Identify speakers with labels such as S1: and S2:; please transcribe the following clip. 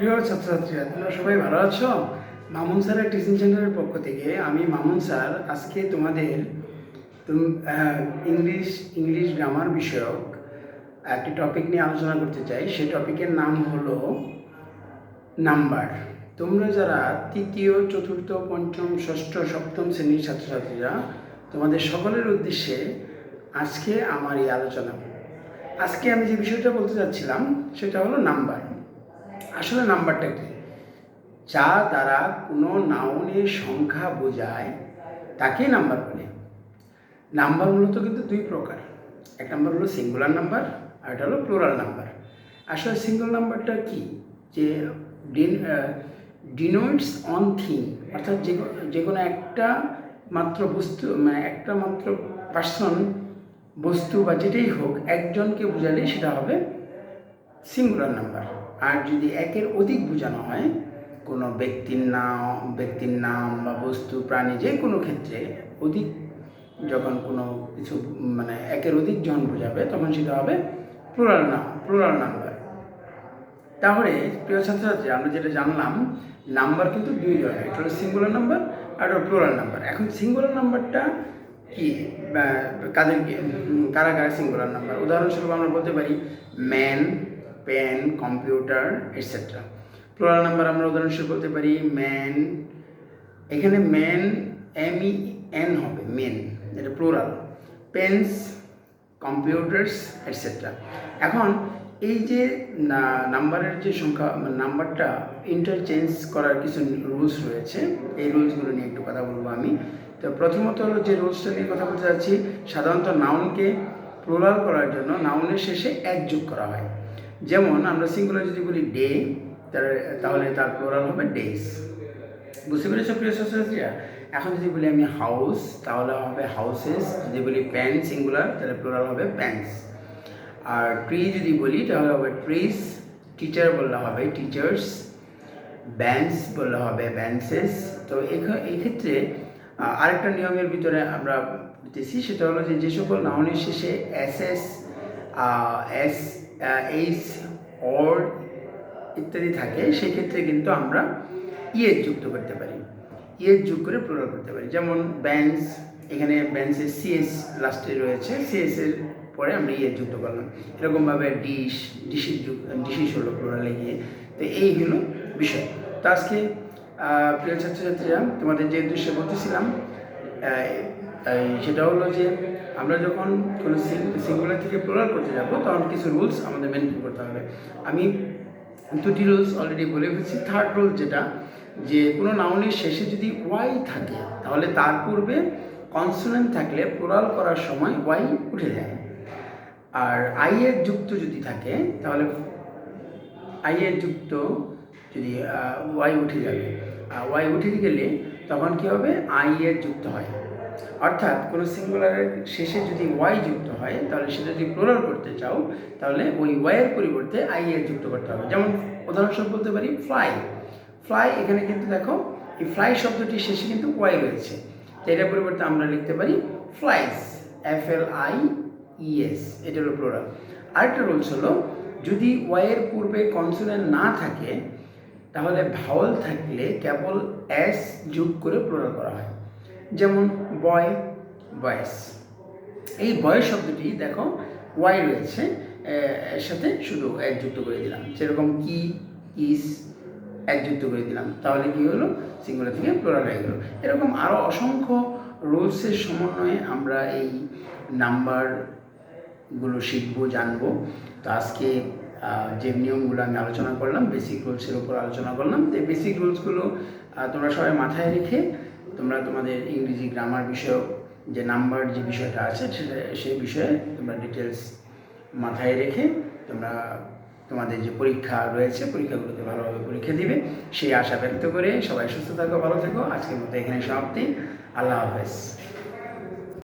S1: প্রিয় ছাত্রছাত্রীরা, তোমরা সবাই ভালো আছো? মামুন স্যারের টিচিং সেন্টারের পক্ষ থেকে আমি মামুন স্যার আজকে তোমাদের তুম- ইংলিশ ইংলিশ গ্রামার বিষয়ক একটি টপিক নিয়ে আলোচনা করতে চাই। সেই টপিকের নাম হলো নাম্বার তোমরা যারা তৃতীয়, চতুর্থ, পঞ্চম, ষষ্ঠ, সপ্তম শ্রেণির ছাত্রছাত্রীরা, তোমাদের সকলের উদ্দেশ্যে আজকে আমার এই আলোচনা। আজকে আমি যে বিষয়টা বলতে চাচ্ছিলাম সেটা হলো নাম্বার আসলে নাম্বারটা কি? যা দ্বারা কোনো নাউনের সংখ্যা বোঝায় তাকে নাম্বার বলে। নাম্বার মূলত কিন্তু দুই প্রকার। এক নাম্বার হলো সিঙ্গুলার নাম্বার, আর এটা হলো প্লোরাল নাম্বার। আসলে সিঙ্গল নাম্বারটা কি? যে ডিনোটস অন থিং অর্থাৎ যে যে কোনো একটা মাত্র বস্তু মানে একটা মাত্র পার্সন, বস্তু বা যেটাই হোক, একজনকে বোঝালে সেটা হবে সিঙ্গুলার নাম্বার। আর যদি একের অধিক বোঝানো হয়, কোনো ব্যক্তির নাম ব্যক্তির নাম বা বস্তু, প্রাণী যে কোনো ক্ষেত্রে অধিক যখন কোনো কিছু মানে একের অধিক জন বোঝাবে, তখন সেটা হবে প্লুরাল নাম প্লুরাল নাম্বার তাহলে প্রিয় ছাত্রছাত্রী, আমরা যেটা জানলাম নাম্বার কিন্তু দুই ধরনের। একটা হলো সিঙ্গুলার নাম্বার আর একটা প্লুরাল নাম্বার এখন সিঙ্গুলার নাম্বারটা কি? বা কাদেরকে কারা কারা সিঙ্গুলার নাম্বার উদাহরণস্বরূপ আমরা বলতে পারি man pen computer etcetera plural number আমরা উদাহরণস্বরূপ বলতে পারি ম্যান এখানে ম্যান এম ই এন হবে মেন এটা প্লুরাল পেন্স কম্পিউটার্স এটসেট্রা এখন এই যে নাম্বারের যে সংখ্যা নাম্বারটা ইন্টারচেঞ্জ করার কিছু রুলস রয়েছে, এই রুলসগুলো নিয়ে একটু কথা বলব আমি। তো প্রথমত যে রুলসটা নিয়ে কথা বলতে যাচ্ছি সাধারণত নাউনকে প্লুরাল করার জন্য নাউনের শেষে এক যোগ করা হয়। যেমন আমরা সিঙ্গুলার যদি বলি ডে তাহলে তার প্লুরাল হবে ডেজ বুঝতে পেরেছ প্রিয় ছাত্রছাত্রীরা এখন যদি বলি আমি হাউস তাহলে হবে হাউসেস যদি বলি প্যান সিঙ্গুলার তাহলে প্লুরাল হবে প্যান্টস আর ট্রি যদি বলি, তাহলে হবে ট্রিস টিচার বললে হবে টিচার্স ব্যান্স বললে হবে ব্যান্সেস তো এখা- এই ক্ষেত্রে আরেকটা নিয়মের ভিতরে আমরা দিতেছি, সেটা হলো যে যে সকল নাউনের শেষে S S S H or ইত্যাদি থাকে, সেক্ষেত্রে কিন্তু আমরা ইয়ের যুক্ত করতে পারি। ইয়ের যোগ করে প্লুরাল করতে পারি। যেমন ব্যান্স এখানে ব্যান্সের সিএস লাস্টে রয়েছে। সিএস এর পরে আমরা ইয়ে যুক্ত করলাম। এরকমভাবে ডিশ যুগ ডিশিস হলো প্লুরালে গিয়ে। তো এই হলো বিষয়। তো আজকে প্রিয় ছাত্রছাত্রীরা, তোমাদের যে উদ্দেশ্যে বলতেছিলাম সেটা হলো যে আমরা যখন কোনো সিঙ্গুলার থেকে প্লুরাল করতে যাব, তখন কিছু রুলস আমাদের মেনটেন করতে হবে। আমি দুটি রুলস অলরেডি বলে ফেলছি। থার্ড রুল যেটা, যে কোনো নাউনের শেষে যদি ওয়াই থাকে, তাহলে তার পূর্বে কনসোনেন্ট থাকলে প্লুরাল করার সময় ওয়াই উঠে যায়। আর আই এর যুক্ত যদি থাকে, তাহলে আই এর যুক্ত যদি ওয়াই উঠে যাবে। ওয়াই উঠে গেলে তখন কি হবে? আই এর যুক্ত হয়। অর্থাৎ কোনো সিঙ্গুলারের শেষে যদি ওয়াই যুক্ত হয়, তাহলে সেটা যদি প্লোরাল করতে চাও, তাহলে ওই ওয়াইয়ের পরিবর্তে আই এর যুক্ত করতে হবে। যেমন উদাহরণস্বরূপ বলতে পারি ফ্লাই ফ্লাই এখানে কিন্তু দেখো, এই ফ্লাই শব্দটির শেষে কিন্তু ওয়াই রয়েছে। তো এটার পরিবর্তে আমরা লিখতে পারি flies F L I E S এটা হলো প্লোরাল আরেকটা রুলস হলো, যদি ওয়াইয়ের পূর্বে কনসোনেন্ট না থাকে, তাহলে ভাওয়াল থাকলে কেবল এস যোগ করে প্লোরাল করা হয়। যেমন বয় বয়েস এই বয়স শব্দটি দেখো ওয়াই রয়েছে এর সাথে শুধু এক যুক্ত করে দিলাম। সেরকম কি ইস এক যুক্ত করে দিলাম। তাহলে কি হলো? সিঙ্গুলার থেকে প্লোরাল হয়ে গেলো। এরকম আরও অসংখ্য রুলসের সমন্বয়ে আমরা এই নাম্বারগুলো শিখব, জানব। তো আজকে যে নিয়মগুলো আমি আলোচনা করলাম বেসিক রুলসের উপর আলোচনা করলাম। তো বেসিক রুলসগুলো তোমরা সবাই মাথায় রেখে তোমরা তোমাদের ইংরেজি গ্রামার বিষয়ক যে নাম্বার যে বিষয়টা আছে সেটা, সেই বিষয়ে তোমরা ডিটেলস মাথায় রেখে তোমরা তোমাদের যে পরীক্ষা রয়েছে পরীক্ষাগুলোতে ভালোভাবে পরীক্ষা দিবে। সেই আশা ব্যক্ত করে সবাই সুস্থ থাকো, ভালো থেকো। আজকের মতো এখানে সমাপ্তি। আল্লাহ হাফেজ।